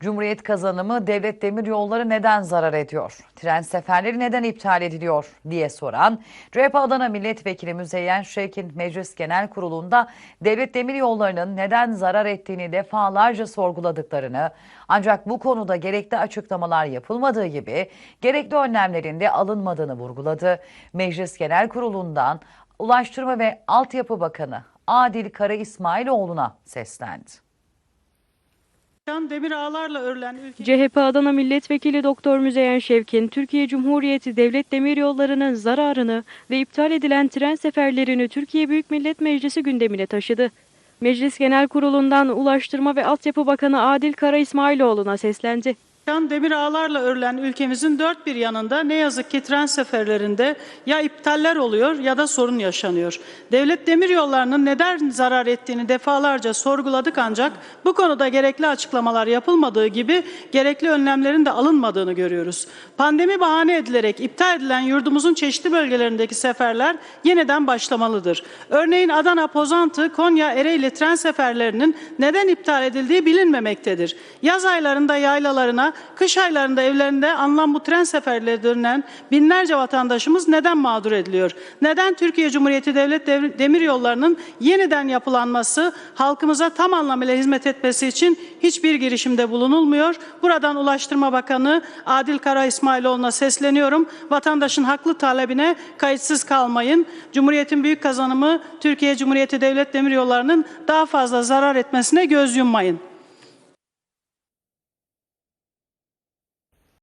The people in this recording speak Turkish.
Cumhuriyet kazanımı devlet demir yolları neden zarar ediyor? Tren seferleri neden iptal ediliyor diye soran CHP Adana Milletvekili Müzeyyen Şevkin Meclis Genel Kurulu'nda devlet demir yollarının neden zarar ettiğini defalarca sorguladıklarını ancak bu konuda gerekli açıklamalar yapılmadığı gibi gerekli önlemlerin de alınmadığını vurguladı. Meclis Genel Kurulu'ndan Ulaştırma ve Altyapı Bakanı Adil Kara İsmailoğlu'na seslendi. Demir ağlarla örülen ülke CHP Adana Milletvekili Doktor Müzeyyen Şevkin, Türkiye Cumhuriyeti Devlet Demiryolları'nın zararını ve iptal edilen tren seferlerini Türkiye Büyük Millet Meclisi gündemine taşıdı. Meclis Genel Kurulu'ndan Ulaştırma ve Altyapı Bakanı Adil Kara İsmailoğlu'na seslendi. Can demir ağlarla örülen ülkemizin dört bir yanında ne yazık ki tren seferlerinde ya iptaller oluyor ya da sorun yaşanıyor. Devlet demir yollarının neden zarar ettiğini defalarca sorguladık ancak bu konuda gerekli açıklamalar yapılmadığı gibi gerekli önlemlerin de alınmadığını görüyoruz. Pandemi bahane edilerek iptal edilen yurdumuzun çeşitli bölgelerindeki seferler yeniden başlamalıdır. Örneğin Adana, Pozantı, Konya, Ereğli tren seferlerinin neden iptal edildiği bilinmemektedir. Yaz aylarında yaylalarına, kış aylarında evlerinde alınan bu tren seferleri dönülen binlerce vatandaşımız neden mağdur ediliyor? Neden Türkiye Cumhuriyeti Devlet Dev- Demir Yolları'nın yeniden yapılanması, halkımıza tam anlamıyla hizmet etmesi için hiçbir girişimde bulunulmuyor? Buradan Ulaştırma Bakanı Adil Kara İsmailoğlu'na sesleniyorum. Vatandaşın haklı talebine kayıtsız kalmayın. Cumhuriyetin büyük kazanımı Türkiye Cumhuriyeti Devlet Demir Yolları'nın daha fazla zarar etmesine göz yummayın.